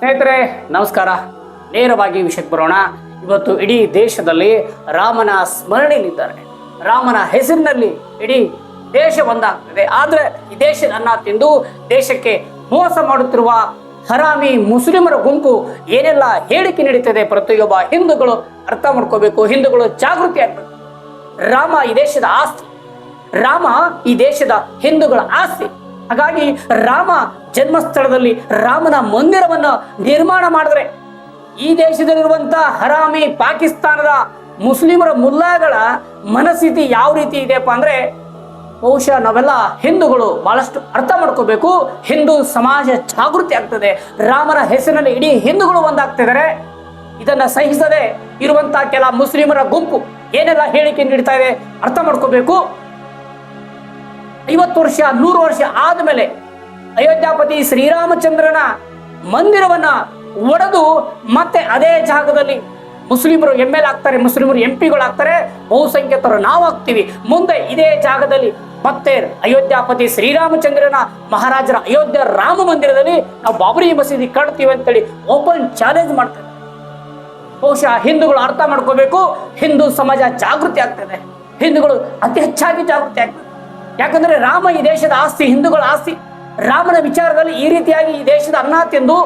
ಸ್ನೇಹಿತರೆ, ನಮಸ್ಕಾರ. ನೇರವಾಗಿ ವಿಷಯಕ್ಕೆ ಬರೋಣ. ಇವತ್ತು ಇಡೀ ದೇಶದಲ್ಲಿ ರಾಮನ ಸ್ಮರಣೆಯಲ್ಲಿದ್ದಾರೆ. ರಾಮನ ಹೆಸರಿನಲ್ಲಿ ಇಡೀ ದೇಶ ಒಂದಾಗ್ತದೆ. ಆದರೆ ಈ ದೇಶದ ಅನ್ನ ತಿಂದು ದೇಶಕ್ಕೆ ಮೋಸ ಮಾಡುತ್ತಿರುವ ಹರಾಮಿ ಮುಸ್ಲಿಮರ ಗುಂಪು ಏನೆಲ್ಲ ಹೇಳಿಕೆ ನೀಡುತ್ತದೆ ಪ್ರತಿಯೊಬ್ಬ ಹಿಂದೂಗಳು ಅರ್ಥ ಮಾಡ್ಕೋಬೇಕು, ಹಿಂದೂಗಳು ಜಾಗೃತಿ ಆಗ್ಬೇಕು. ರಾಮ ಈ ದೇಶದ ಆಸ್ತಿ. ರಾಮ ಈ ದೇಶದ ಹಿಂದೂಗಳ ಆಸ್ತಿ. ಹಾಗಾಗಿ ರಾಮ ಜನ್ಮಸ್ಥಳದಲ್ಲಿ ರಾಮನ ಮಂದಿರವನ್ನ ನಿರ್ಮಾಣ ಮಾಡಿದ್ರೆ ಈ ದೇಶದಲ್ಲಿರುವಂತ ಹರಾಮಿ ಪಾಕಿಸ್ತಾನದ ಮುಸ್ಲಿಮರ ಮುಲ್ಲಾಗಳ ಮನಸ್ಥಿತಿ ಯಾವ ರೀತಿ ಇದೆಯಪ್ಪ ಅಂದ್ರೆ ಬಹುಶಃ ನಾವೆಲ್ಲ ಹಿಂದೂಗಳು ಬಹಳಷ್ಟು ಅರ್ಥ ಮಾಡ್ಕೋಬೇಕು. ಹಿಂದೂ ಸಮಾಜ ಜಾಗೃತಿ ಆಗ್ತದೆ. ರಾಮನ ಹೆಸರಿನಲ್ಲಿ ಇಡೀ ಹಿಂದೂಗಳು ಒಂದಾಗ್ತಿದ್ದಾರೆ ಇದನ್ನ ಸಹಿಸದೆ ಇರುವಂತಹ ಕೆಲ ಮುಸ್ಲಿಮರ ಗುಂಪು ಏನೆಲ್ಲ ಹೇಳಿಕೆ ನೀಡ್ತಾ ಇದೆ ಅರ್ಥ ಮಾಡ್ಕೋಬೇಕು. ಐವತ್ತು ವರ್ಷ, ನೂರು ವರ್ಷ ಆದಮೇಲೆ ಅಯೋಧ್ಯಾಪತಿ ಶ್ರೀರಾಮಚಂದ್ರನ ಮಂದಿರವನ್ನ ಒಡೆದು ಮತ್ತೆ ಅದೇ ಜಾಗದಲ್ಲಿ ಮುಸ್ಲಿಮರು ಎಂ ಎಲ್ ಆಗ್ತಾರೆ, ಮುಸ್ಲಿಮರು ಎಂ ಪಿಗಳು ಆಗ್ತಾರೆ ಬಹುಸಂಖ್ಯಾತರು ನಾವು ಆಗ್ತೀವಿ. ಮುಂದೆ ಇದೇ ಜಾಗದಲ್ಲಿ ಮತ್ತೆ ಅಯೋಧ್ಯಾಪತಿ ಶ್ರೀರಾಮಚಂದ್ರನ ಮಹಾರಾಜರ ಅಯೋಧ್ಯ ರಾಮ ಮಂದಿರದಲ್ಲಿ ನಾವು ಬಾಬರಿ ಮಸೀದಿ ಕಟ್ತೀವಿ ಅಂತೇಳಿ ಓಪನ್ ಚಾಲೆಂಜ್ ಮಾಡ್ತಾರೆ. ಬಹುಶಃ ಹಿಂದೂಗಳು ಅರ್ಥ ಮಾಡ್ಕೋಬೇಕು, ಹಿಂದೂ ಸಮಾಜ ಜಾಗೃತಿ ಆಗ್ತದೆ. ಹಿಂದೂಗಳು ಅತಿ ಹೆಚ್ಚಾಗಿ ಜಾಗೃತಿ ಆಗ್ತದೆ. ಯಾಕಂದ್ರೆ ರಾಮ ಈ ದೇಶದ ಆಸ್ತಿ, ಹಿಂದೂಗಳ ಆಸ್ತಿ. ರಾಮನ ವಿಚಾರದಲ್ಲಿ ಈ ರೀತಿಯಾಗಿ ಈ ದೇಶದ ಅನ್ನಾತ್ ಎಂದು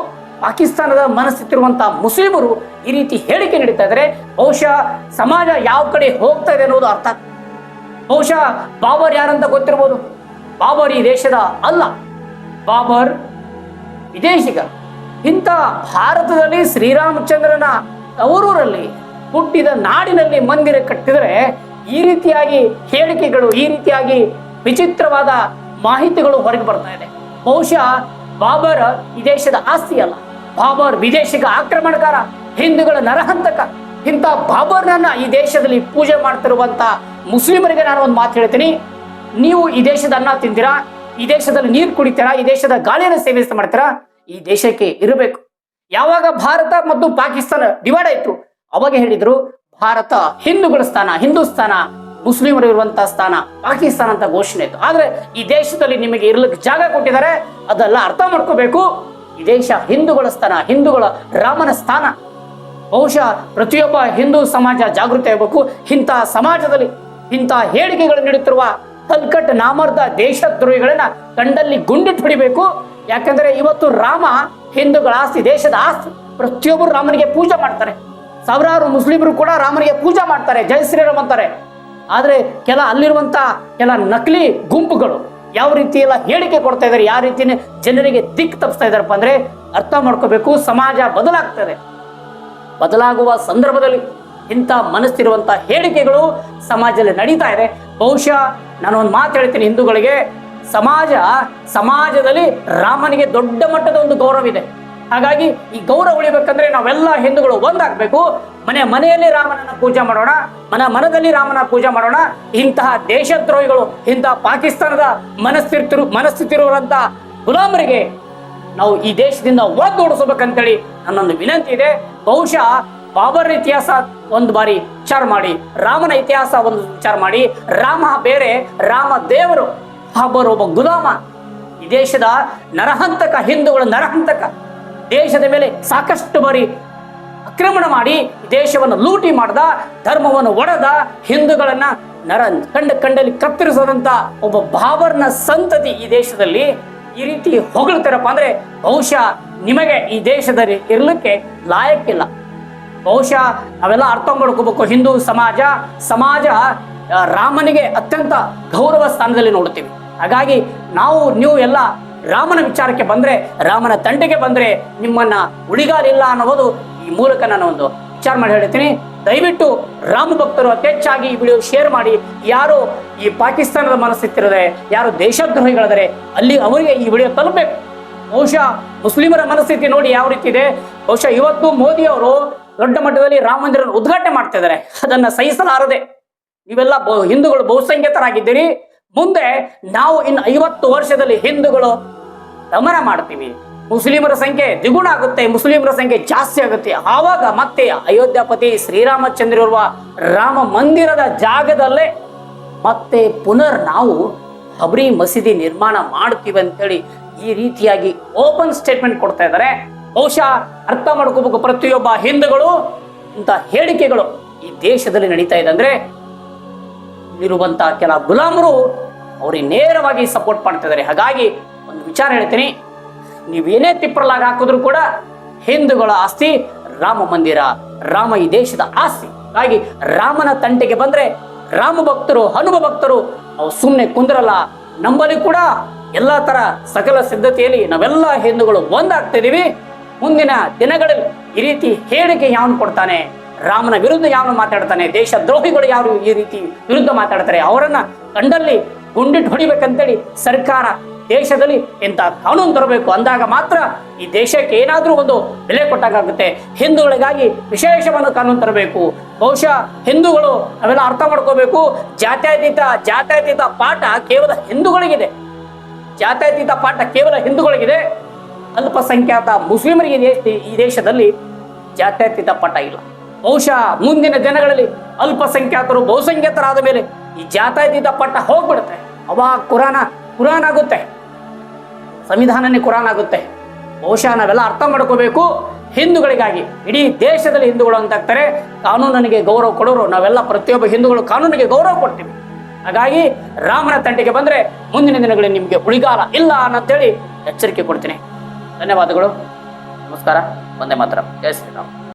ಪಾಕಿಸ್ತಾನದ ಮನಸ್ಸಿತ್ತಿರುವಂತಹ ಮುಸ್ಲಿಮರು ಈ ರೀತಿ ಹೇಳಿಕೆ ನೀಡುತ್ತಾ ಇದ್ದಾರೆ. ಬಹುಶಃ ಸಮಾಜ ಯಾವ ಕಡೆ ಹೋಗ್ತಾ ಇದೆ ಅನ್ನೋದು ಅರ್ಥ. ಬಹುಶಃ ಬಾಬರ್ ಯಾರಂತ ಗೊತ್ತಿರ್ಬೋದು? ಬಾಬರ್ ಈ ದೇಶದ ಅಲ್ಲ. ಬಾಬರ್ ವಿದೇಶಿಗ. ಇಂಥ ಭಾರತದಲ್ಲಿ ಶ್ರೀರಾಮಚಂದ್ರನ ತವರೂರಲ್ಲಿ ಹುಟ್ಟಿದ ನಾಡಿನಲ್ಲಿ ಮಂದಿರ ಕಟ್ಟಿದರೆ ಈ ರೀತಿಯಾಗಿ ಹೇಳಿಕೆಗಳು, ಈ ರೀತಿಯಾಗಿ ವಿಚಿತ್ರವಾದ ಮಾಹಿತಿಗಳು ಹೊರಗೆ ಬರ್ತಾ ಇದೆ. ಬಹುಶಃ ಬಾಬರ್ ಈ ದೇಶದ ಆಸ್ತಿ ಅಲ್ಲ. ಬಾಬರ್ ವಿದೇಶಿಗ ಆಕ್ರಮಣಕಾರ, ಹಿಂದೂಗಳ ನರಹಂತಕ. ಇಂಥ ಬಾಬರ್ನನ್ನ ಈ ದೇಶದಲ್ಲಿ ಪೂಜೆ ಮಾಡ್ತಿರುವಂತ ಮುಸ್ಲಿಮರಿಗೆ ನಾನು ಒಂದು ಮಾತು ಹೇಳ್ತೀನಿ. ನೀವು ಈ ದೇಶದ ಅನ್ನ ತಿಂತೀರಾ? ಈ ದೇಶದಲ್ಲಿ ನೀರು ಕುಡಿತೀರಾ? ಈ ದೇಶದ ಗಾಳಿಯನ್ನು ಸೇವಿಸ್ತಾ ಮಾಡ್ತೀರಾ? ಈ ದೇಶಕ್ಕೆ ಇರಬೇಕು. ಯಾವಾಗ ಭಾರತ ಮತ್ತು ಪಾಕಿಸ್ತಾನ ಡಿವೈಡ್ ಆಯ್ತು, ಅವಾಗ ಹೇಳಿದ್ರು, ಭಾರತ ಹಿಂದೂಗಳ ಸ್ಥಾನ ಹಿಂದೂಸ್ತಾನ ಮುಸ್ಲಿಮರು ಇರುವಂತಹ ಸ್ಥಾನ, ಪಾಕಿಸ್ತಾನ ಅಂತ ಘೋಷಣೆ ಇತ್ತು. ಆದ್ರೆ ಈ ದೇಶದಲ್ಲಿ ನಿಮಗೆ ಇರ್ಲಿಕ್ಕೆ ಜಾಗ ಕೊಟ್ಟಿದ್ದಾರೆ, ಅದೆಲ್ಲ ಅರ್ಥ ಮಾಡ್ಕೋಬೇಕು. ಈ ದೇಶ ಹಿಂದೂಗಳ ಸ್ಥಾನ, ಹಿಂದೂಗಳ ರಾಮನ ಸ್ಥಾನ. ಬಹುಶಃ ಪ್ರತಿಯೊಬ್ಬ ಹಿಂದೂ ಸಮಾಜ ಜಾಗೃತಿ ಆಗಬೇಕು. ಇಂತಹ ಸಮಾಜದಲ್ಲಿ ಇಂತಹ ಹೇಳಿಕೆಗಳು ನೀಡುತ್ತಿರುವ ಕಲ್ಕಟ್ ನಾಮರ್ದ ದೇಶದ್ರೋಹಿಗಳನ್ನ ಕಂಡಲ್ಲಿ ಗುಂಡಿಟ್ಟು ಹಿಡಿಬೇಕು. ಯಾಕಂದ್ರೆ ಇವತ್ತು ರಾಮ ಹಿಂದೂಗಳ ಆಸ್ತಿ, ದೇಶದ ಆಸ್ತಿ. ಪ್ರತಿಯೊಬ್ಬರು ರಾಮನಿಗೆ ಪೂಜೆ ಮಾಡ್ತಾರೆ. ಸಾವಿರಾರು ಮುಸ್ಲಿಮರು ಕೂಡ ರಾಮನಿಗೆ ಪೂಜೆ ಮಾಡ್ತಾರೆ, ಜೈ ಶ್ರೀರಾಮ್ ಅಂತಾರೆ. ಆದ್ರೆ ಕೆಲ ಅಲ್ಲಿರುವಂಥ ಕೆಲ ನಕಲಿ ಗುಂಪುಗಳು ಯಾವ ರೀತಿ ಎಲ್ಲ ಹೇಳಿಕೆ ಕೊಡ್ತಾ ಇದ್ದಾರೆ ಯಾವ ರೀತಿ ಜನರಿಗೆ ದಿಕ್ ತಪ್ಪಿಸ್ತಾ ಇದ್ದಾರಪ್ಪ ಅಂದರೆ ಅರ್ಥ ಮಾಡ್ಕೋಬೇಕು, ಸಮಾಜ ಬದಲಾಗ್ತದೆ. ಬದಲಾಗುವ ಸಂದರ್ಭದಲ್ಲಿ ಇಂಥ ಮನಸ್ಸಿರುವಂಥ ಹೇಳಿಕೆಗಳು ಸಮಾಜದಲ್ಲಿ ನಡೀತಾ ಇದೆ. ಬಹುಶಃ ನಾನು ಒಂದು ಮಾತು ಹೇಳ್ತೀನಿ ಹಿಂದೂಗಳಿಗೆ, ಸಮಾಜ, ಸಮಾಜದಲ್ಲಿ ರಾಮನಿಗೆ ದೊಡ್ಡ ಮಟ್ಟದ ಒಂದು ಗೌರವ ಇದೆ ಹಾಗಾಗಿ ಈ ಗೌರವ ಉಳಿಬೇಕಂದ್ರೆ ನಾವೆಲ್ಲ ಹಿಂದೂಗಳು ಒಂದಾಗಬೇಕು. ಮನೆ ಮನೆಯಲ್ಲಿ ರಾಮನನ್ನ ಪೂಜೆ ಮಾಡೋಣ, ಮನ ಮನದಲ್ಲಿ ರಾಮನ ಪೂಜೆ ಮಾಡೋಣ. ಇಂತಹ ದೇಶದ್ರೋಹಿಗಳು, ಇಂತಹ ಪಾಕಿಸ್ತಾನದ ಮನಸ್ಥಿತಿರು ಮನಸ್ಥಿತಿರುವಂತಹ ಗುಲಾಮರಿಗೆ ನಾವು ಈ ದೇಶದಿಂದ ಒದ್ದೋಡಿಸ್ಬೇಕಂತೇಳಿ ನನ್ನೊಂದು ವಿನಂತಿ ಇದೆ. ಬಹುಶಃ ಬಾಬರ್ ಇತಿಹಾಸ ಒಂದು ಬಾರಿ ವಿಚಾರ ಮಾಡಿ, ರಾಮನ ಇತಿಹಾಸ ಒಂದು ವಿಚಾರ ಮಾಡಿ, ರಾಮ ಬೇರೆ, ರಾಮ ದೇವರು ಬಾಬರ್ ಒಬ್ಬ ಗುಲಾಮ ಈ ದೇಶದ ನರಹಂತಕ ಹಿಂದೂಗಳ ನರಹಂತಕ ದೇಶದ ಮೇಲೆ ಸಾಕಷ್ಟು ಬಾರಿ ಆಕ್ರಮಣ ಮಾಡಿ ದೇಶವನ್ನು ಲೂಟಿ ಮಾಡ್ದ, ಧರ್ಮವನ್ನು ಒಡೆದ, ಹಿಂದೂಗಳನ್ನ ನರ ಕಂಡ ಕಂಡಲ್ಲಿ ಕತ್ತರಿಸದಂತ ಒಬ್ಬ ಬಾಬರ್ನ ಸಂತತಿ ಈ ದೇಶದಲ್ಲಿ ಈ ರೀತಿ ಹೊಗಳ್ತಾರಪ್ಪ ಅಂದ್ರೆ ಬಹುಶಃ ನಿಮಗೆ ಈ ದೇಶದಲ್ಲಿ ಇರ್ಲಿಕ್ಕೆ ಲಾಯಕ್ಕಿಲ್ಲ ಬಹುಶಃ ನಾವೆಲ್ಲ ಅರ್ಥ ಮಾಡ್ಕೋಬೇಕು. ಹಿಂದೂ ಸಮಾಜ ಸಮಾಜ ರಾಮನಿಗೆ ಅತ್ಯಂತ ಗೌರವ ಸ್ಥಾನದಲ್ಲಿ ನೋಡ್ತೀವಿ. ಹಾಗಾಗಿ ನಾವು, ನೀವು ಎಲ್ಲ ರಾಮನ ವಿಚಾರಕ್ಕೆ ಬಂದ್ರೆ, ರಾಮನ ತಂಟೆಗೆ ಬಂದ್ರೆ ನಿಮ್ಮನ್ನ ಉಳಿಗಾಲಿಲ್ಲ ಅನ್ನೋದು ಈ ಮೂಲಕ ನಾನು ಒಂದು ವಿಚಾರ ಮಾಡಿ ಹೇಳ್ತೀನಿ. ದಯವಿಟ್ಟು ರಾಮ ಭಕ್ತರು ಅತಿ ಹೆಚ್ಚಾಗಿ ಈ ವಿಡಿಯೋ ಶೇರ್ ಮಾಡಿ. ಯಾರು ಈ ಪಾಕಿಸ್ತಾನದ ಮನಸ್ಥಿತಿರದೆ, ಯಾರು ದೇಶದ್ರೋಹಿಗಳಿದ್ದಾರೆ, ಅಲ್ಲಿ ಅವರಿಗೆ ಈ ವಿಡಿಯೋ ತಲುಪಬೇಕು. ಬಹುಶಃ ಮುಸ್ಲಿಮರ ಮನಸ್ಥಿತಿ ನೋಡಿ ಯಾವ ರೀತಿ ಇದೆ. ಬಹುಶಃ ಇವತ್ತು ಮೋದಿ ಅವರು ದೊಡ್ಡ ಮಟ್ಟದಲ್ಲಿ ರಾಮ ಮಂದಿರ ಉದ್ಘಾಟನೆ ಮಾಡ್ತಾ ಇದ್ದಾರೆ. ಅದನ್ನ ಸಹಿಸಲಾರದೆ ನೀವೆಲ್ಲ ಹಿಂದೂಗಳು ಬಹುಸಂಖ್ಯಾತರಾಗಿದ್ದೀರಿ. ಮುಂದೆ ನಾವು ಇನ್ನು ಐವತ್ತು ವರ್ಷದಲ್ಲಿ ಹಿಂದೂಗಳು ದಮನ ಮಾಡ್ತೀವಿ ಮುಸ್ಲಿಮರ ಸಂಖ್ಯೆ ದ್ವಿಗುಣ ಆಗುತ್ತೆ, ಮುಸ್ಲಿಮರ ಸಂಖ್ಯೆ ಜಾಸ್ತಿ ಆಗುತ್ತೆ. ಆವಾಗ ಮತ್ತೆ ಅಯೋಧ್ಯಾಪತಿ ಶ್ರೀರಾಮಚಂದ್ರ ಇರುವ ರಾಮ ಮಂದಿರದ ಜಾಗದಲ್ಲೇ ಮತ್ತೆ ಪುನರ್ ನಾವು ಅಬ್ರಿ ಮಸೀದಿ ನಿರ್ಮಾಣ ಮಾಡ್ತೀವಿ ಅಂತೇಳಿ ಈ ರೀತಿಯಾಗಿ ಓಪನ್ ಸ್ಟೇಟ್ಮೆಂಟ್ ಕೊಡ್ತಾ ಇದ್ದಾರೆ. ಬಹುಶಃ ಅರ್ಥ ಮಾಡ್ಕೋಬೇಕು ಪ್ರತಿಯೊಬ್ಬ ಹಿಂದೂಗಳು ಇಂಥ ಹೇಳಿಕೆಗಳು ಈ ದೇಶದಲ್ಲಿ ನಡೀತಾ ಇದೆ ಅಂದ್ರೆ ಇರುವಂತ ಕೆಲ ಗುಲಾಮರು ಅವ್ರಿಗೆ ನೇರವಾಗಿ ಸಪೋರ್ಟ್ ಮಾಡ್ತಿದ್ದಾರೆ ಹಾಗಾಗಿ ಒಂದು ವಿಚಾರ ಹೇಳ್ತೀನಿ. ನೀವೇನೇ ತಿಪ್ಪರಲಾಗ ಹಾಕಿದ್ರು ಕೂಡ ಹಿಂದೂಗಳ ಆಸ್ತಿ ರಾಮ ಮಂದಿರ, ರಾಮ ಈ ದೇಶದ ಆಸ್ತಿ. ಹಾಗಾಗಿ ರಾಮನ ತಂಟೆಗೆ ಬಂದ್ರೆ ರಾಮ ಭಕ್ತರು, ಹನುಮ ಭಕ್ತರು ಅವು ಸುಮ್ಮನೆ ಕುಂದ್ರಲ್ಲ. ನಂಬಲ್ಲಿ ಕೂಡ ಎಲ್ಲ ಥರ ಸಕಲ ಸಿದ್ಧತೆಯಲ್ಲಿ ನಾವೆಲ್ಲ ಹಿಂದೂಗಳು ಒಂದಾಗ್ತಿದೀವಿ ಮುಂದಿನ ದಿನಗಳಲ್ಲಿ ಈ ರೀತಿ ಹೇಳಿಕೆ ಯಾವನು ಕೊಡ್ತಾನೆ? ರಾಮನ ವಿರುದ್ಧ ಯಾವನು ಮಾತಾಡ್ತಾನೆ? ದೇಶ ದ್ರೋಹಿಗಳು ಯಾರು ಈ ರೀತಿ ವಿರುದ್ಧ ಮಾತಾಡ್ತಾರೆ? ಅವರನ್ನ ಕಂಡಲ್ಲಿ ಗುಂಡಿಟ್ಟು ಹೊಡಿಬೇಕಂತೇಳಿ ಸರ್ಕಾರ ದೇಶದಲ್ಲಿ ಇಂಥ ಕಾನೂನು ತರಬೇಕು ಅಂದಾಗ ಮಾತ್ರ ಈ ದೇಶಕ್ಕೆ ಏನಾದರೂ ಒಂದು ಬೆಲೆ ಕೊಟ್ಟಾಗುತ್ತೆ ಹಿಂದೂಗಳಿಗಾಗಿ ವಿಶೇಷವಾದ ಕಾನೂನು ತರಬೇಕು. ಬಹುಶಃ ಹಿಂದೂಗಳು ಅವೆಲ್ಲ ಅರ್ಥ ಮಾಡ್ಕೋಬೇಕು. ಜಾತ್ಯತೀತ ಜಾತ್ಯತೀತ ಪಾಠ ಕೇವಲ ಹಿಂದೂಗಳಿಗಿದೆ. ಜಾತ್ಯತೀತ ಪಾಠ ಕೇವಲ ಹಿಂದೂಗಳಿಗಿದೆ ಅಲ್ಪಸಂಖ್ಯಾತ ಮುಸ್ಲಿಮರಿಗೆ ಈ ದೇಶ- ಈ ದೇಶದಲ್ಲಿ ಜಾತ್ಯತೀತ ಪಾಠ ಇಲ್ಲ. ಬಹುಶಃ ಮುಂದಿನ ದಿನಗಳಲ್ಲಿ ಅಲ್ಪಸಂಖ್ಯಾತರು ಬಹುಸಂಖ್ಯಾತರಾದ ಮೇಲೆ ಈ ಜಾತ್ಯತೀತ ಪಟ್ಟ ಹೋಗ್ಬಿಡುತ್ತೆ. ಅವಾಗ ಕುರಾನ, ಕುರಾನ್ ಆಗುತ್ತೆ. ಸಂವಿಧಾನನೇ ಕುರಾನ್ ಆಗುತ್ತೆ. ಬಹುಶಃ ನಾವೆಲ್ಲ ಅರ್ಥ ಮಾಡ್ಕೋಬೇಕು. ಹಿಂದೂಗಳಿಗಾಗಿ, ಇಡೀ ದೇಶದಲ್ಲಿ ಹಿಂದೂಗಳು ಅಂತಾಗ್ತಾರೆ ಕಾನೂನಿಗೆ ಗೌರವ ಕೊಡೋರು ನಾವೆಲ್ಲ ಪ್ರತಿಯೊಬ್ಬ ಹಿಂದೂಗಳು ಕಾನೂನಿಗೆ ಗೌರವ ಕೊಡ್ತೀವಿ. ಹಾಗಾಗಿ ರಾಮನ ತಂಟೆಗೆ ಬಂದ್ರೆ ಮುಂದಿನ ದಿನಗಳಲ್ಲಿ ನಿಮಗೆ ಉಳಿಗಾಲ ಇಲ್ಲ ಅನ್ನಂತೇಳಿ ಎಚ್ಚರಿಕೆ ಕೊಡ್ತೀನಿ. ಧನ್ಯವಾದಗಳು. ನಮಸ್ಕಾರ. ಒಂದೇ ಮಾತ್ರ. ಜಯ ಶ್ರೀರಾಮ್.